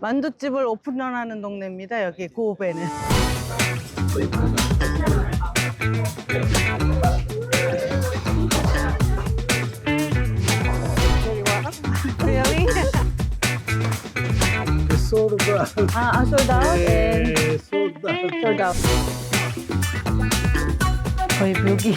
만두집을 오픈하는 동네입니다. 여기 고베는. really? sold out. 아, 아, sold out? and 예, sold out. sold out. 거의 묘기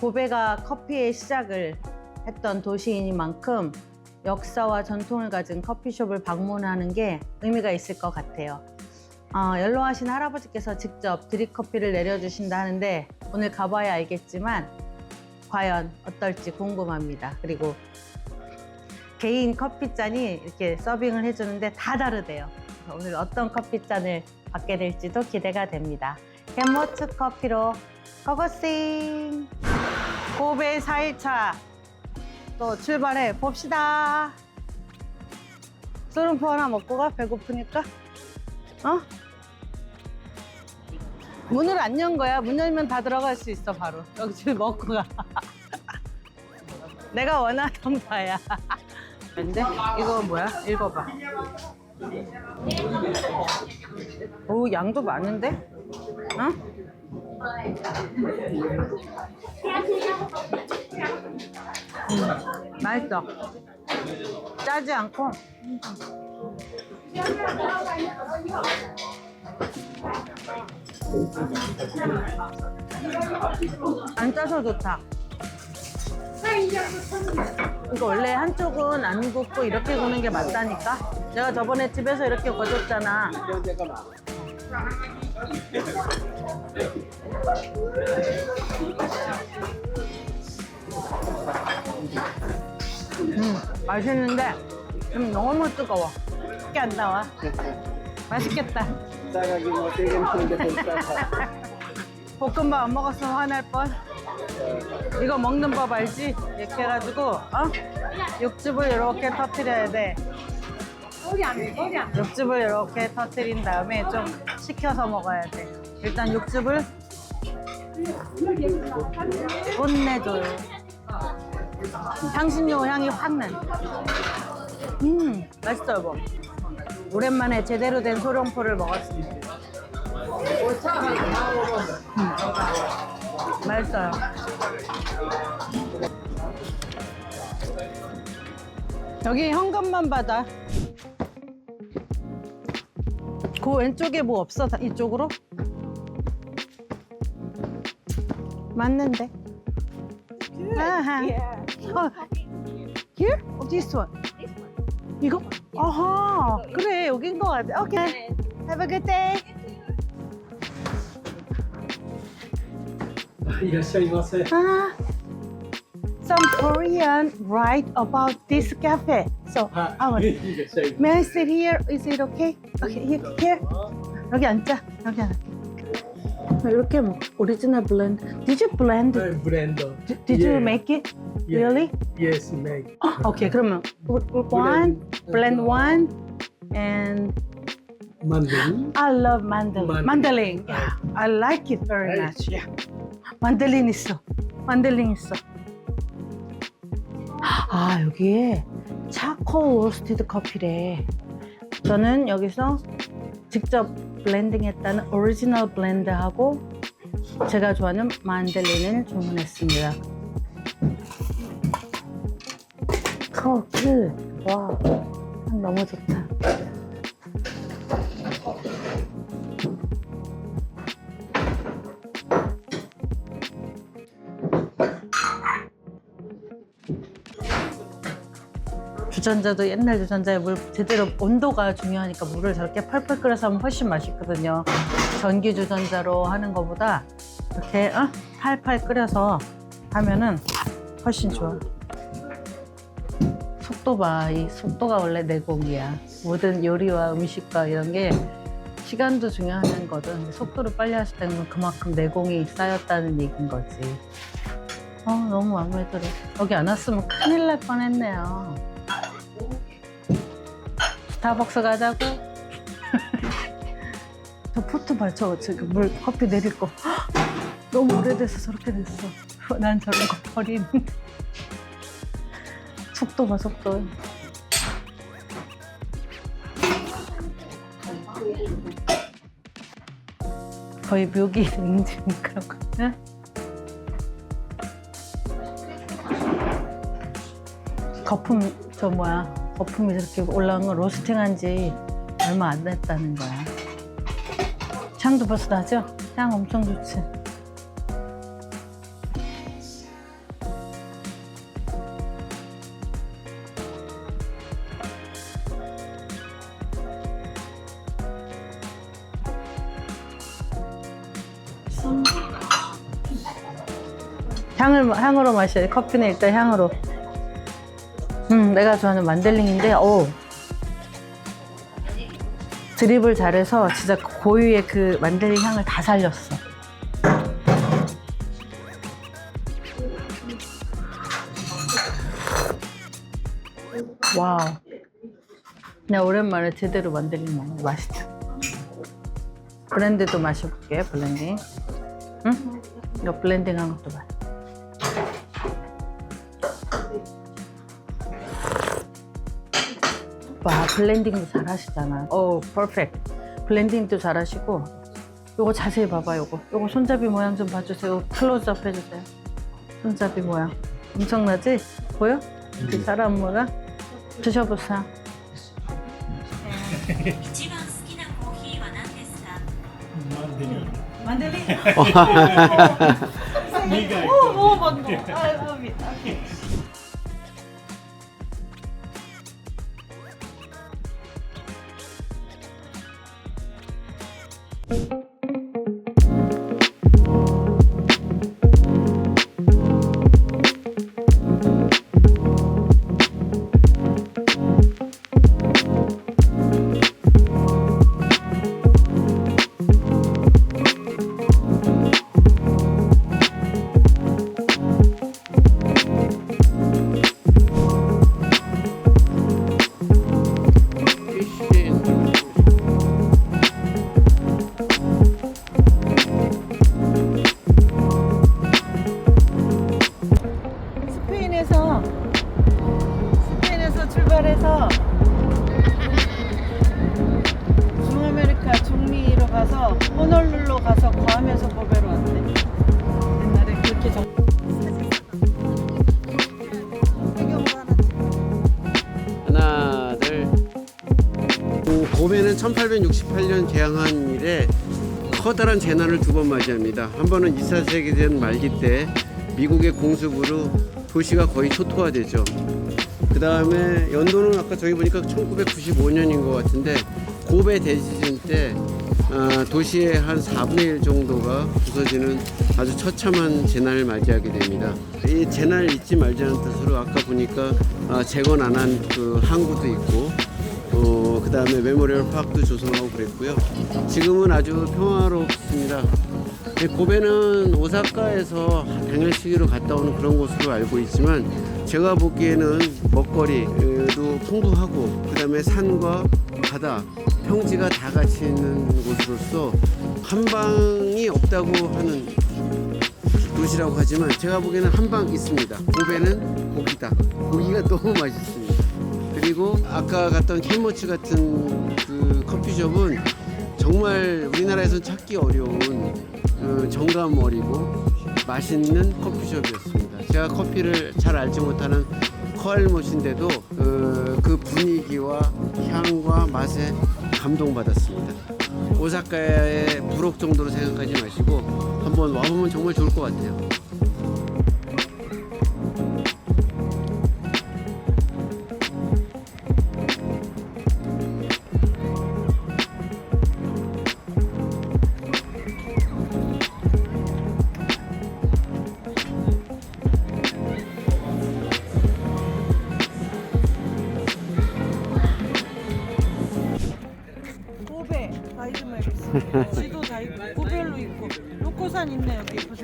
고베가 커피의 시작을 했던 도시이니만큼 역사와 전통을 가진 커피숍을 방문하는 게 의미가 있을 것 같아요. 어, 연로하신 할아버지께서 직접 드립커피를 내려주신다 하는데 오늘 가봐야 알겠지만 과연 어떨지 궁금합니다. 그리고 개인 커피잔이 이렇게 서빙을 해주는데 다 다르대요. 오늘 어떤 커피잔을 받게 될지도 기대가 됩니다. 캔모츠 커피로 고고싱! 고베 4일차 또 출발해 봅시다. 소름포 하나 먹고 가 배고프니까. 어? 문을 안 연 거야. 문 열면 다 들어갈 수 있어 바로. 여기 지금 먹고 가. 내가 원하던 바야. 근데 이거 뭐야? 읽어봐. 오 양도 많은데? 어? 음, 맛있어. 짜지 않고. 안 짜서 좋다. 이거 원래 한쪽은 안 굽고 이렇게 구는 게 맞다니까? 내가 저번에 집에서 이렇게 구워줬잖아. 음, 맛있는데 좀 너무 뜨거워. 쉽게 안 나와. 맛있겠다. 볶음밥 안 먹었으면 화날 뻔. 이거 먹는 법 알지? 이렇게 해가지고, 어? 육즙을 이렇게 터트려야 돼. 육즙을 이렇게 터트린 다음에 좀 식혀서 먹어야 돼. 일단 육즙을 혼내줘요. 향신료 향이 확 나. 음, 맛있어, 여보. 오랜만에 제대로 된 소룡포를 먹었습니다. 맛있어요. 여기 현금만 받아. 그 왼쪽에 뭐 없어? 다- 이쪽으로? 맞는데. 아하. 어, here? Oh, this one. 이거? 아하. 그래, 여긴 것 같아. 오케이. Have a good day. いらっしゃいませ Ah, some Korean write about this cafe. 있어. 아, May I sit here? Is it okay? Okay, here, here. 여기 앉자. 여기 앉아. 이렇게 뭐 blend. Did you blend? it? 브랜더. Did, did you make it? 예. Really? Yes, make. Okay, 오케이. 그러면 one, blend one, and mandolin. I love mandolin. Mandolin. Yeah, I like it very Right. much. Yeah. mandolin 있어. mandolin 있어. 아 여기에 차콜 로스티드 커피래. 저는 여기서 직접 블렌딩했다는 오리지널 블렌드하고 제가 좋아하는 만들린을 주문했습니다. 커피 와향 너무 좋다. 유전자도 옛날 유전자에 물 제대로 온도가 중요하니까 물을 저렇게 펄펄 끓여서 하면 훨씬 맛있거든요. 전기 유전자로 하는 것보다 이렇게 어? 팔팔 끓여서 하면은 훨씬 좋아. 속도 봐. 이 속도가 원래 내공이야. 모든 요리와 음식과 이런 게 시간도 중요한 거든. 속도를 빨리 하실 때는 그만큼 내공이 쌓였다는 얘기인 거지. 어, 너무 마음에 들어. 여기 안 왔으면 큰일 날 뻔했네요. 스타벅스 가자고? 저 포트 봐, 저 지금 물 커피 내릴 거. 헉, 너무 오래돼서 저렇게 됐어. 난 저런 거 버린. 속도 봐, 속도. 거의 묘기 인증 그런 거. 응? 거품 저 뭐야 거품이 저렇게 올라온 건 로스팅한 지 얼마 안 됐다는 거야. 향도 벌써 나죠? 향 엄청 좋지. 향을 향으로 마셔야 돼. 커피는 일단 향으로. 음, 내가 좋아하는 만델링인데, 오. 드립을 잘해서 진짜 고유의 그 만델링 향을 다 살렸어. 와우. 나 오랜만에 제대로 만델링 먹는 맛있다. 브랜드도 마셔볼게, 블렌딩. 응? 이거 블렌딩 한 것도 오빠 블렌딩도 잘 하시잖아 어 퍼펙트 블렌딩도 잘 하시고 요거 자세히 봐봐 요거 요거 손잡이 모양 좀 봐주세요 클로즈업 해주세요 손잡이 모양 엄청나지? 보여? 이 사람 뭐가? 드셔보세요 만들리? 오, 오, 만두. 아, 감사합니다. 음, 고베는 1868년 개항한 이래 커다란 재난을 두 번 맞이합니다. 한 번은 2차 세계대전 말기 때 미국의 공습으로 도시가 거의 초토화되죠. 그 다음에 연도는 아까 저기 보니까 1995년인 것 같은데 고베 대지진 때 아, 도시의 한 4분의 1 정도가 부서지는 아주 처참한 재난을 맞이하게 됩니다. 이 재난을 잊지 말자는 뜻으로 아까 보니까 아, 재건 안 한 그 항구도 있고 어, 그 다음에 메모리얼 파크도 조성하고 그랬고요. 지금은 아주 평화롭습니다. 이 고베는 오사카에서 당일치기로 갔다 오는 그런 곳으로 알고 있지만 제가 보기에는 먹거리도 풍부하고 그 다음에 산과 바다, 평지가 다 같이 있는 곳으로서 한방이 없다고 하는 도시라고 하지만 제가 보기에는 한방 있습니다. 고베는 고기다. 고기가 너무 맛있습니다. 그리고 아까 갔던 캔모치 같은 그 커피숍은 정말 우리나라에서 찾기 어려운 그 정감 어리고 맛있는 커피숍이었습니다. 제가 커피를 잘 알지 못하는 코알못인데도 그, 그 분위기와 향과 맛에 감동받았습니다. 오사카의 부록 정도로 생각하지 마시고 한번 와보면 정말 좋을 것 같아요.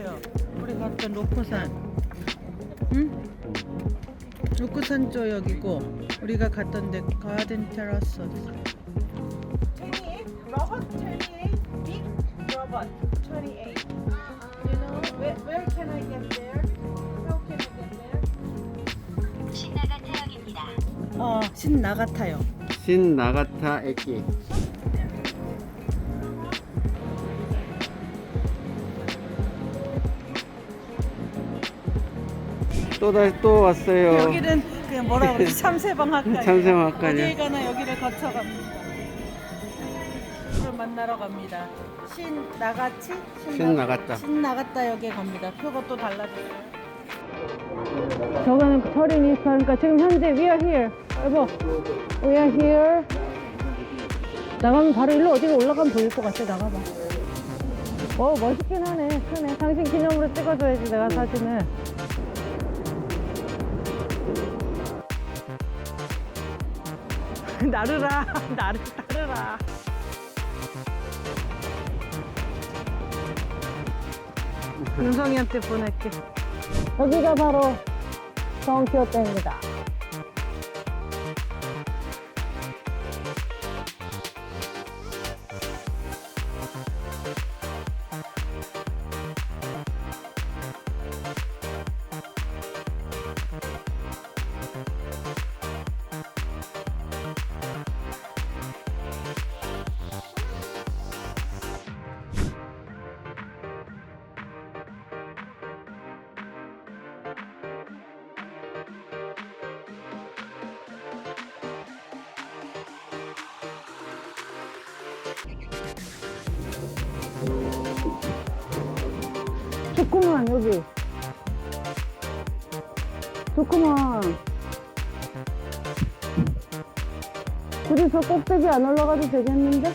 보세요. 우리 갔던 로코산. 응? 로코산 쪽 여기고 우리가 갔던 데 가든 테라스. 28 robot 28 big robot 28 you know where, where can I get there how can I get there 신나가 태양입니다. 어 신나 같아요. 신 나가타 에 또 다시 또 왔어요. 여기는 그냥 뭐라 그러지 참새방 학과예요. 참새방 학과냐? 어딜 가나 여기를 거쳐 갑니다. 를 만나러 갑니다. 신 나가치? 신 나갔다. 신 나갔다 여기에 갑니다. 표가 또 달라졌어요. 저거는 철인이 그러니까 지금 현재 we are here. 여보, we are here. 나가면 바로 일로 어디로 올라가면 보일 것 같아. 나가봐. 어 멋있긴 하네. 크네. 당신 기념으로 찍어줘야지 내가 사진을. 나르라. 나르 나르라. 윤성이한테 보낼게. 여기가 바로 성키호테입니다 좋구만 여기 좋구만 둘이 저 꼭대기 안 올라가도 되겠는데?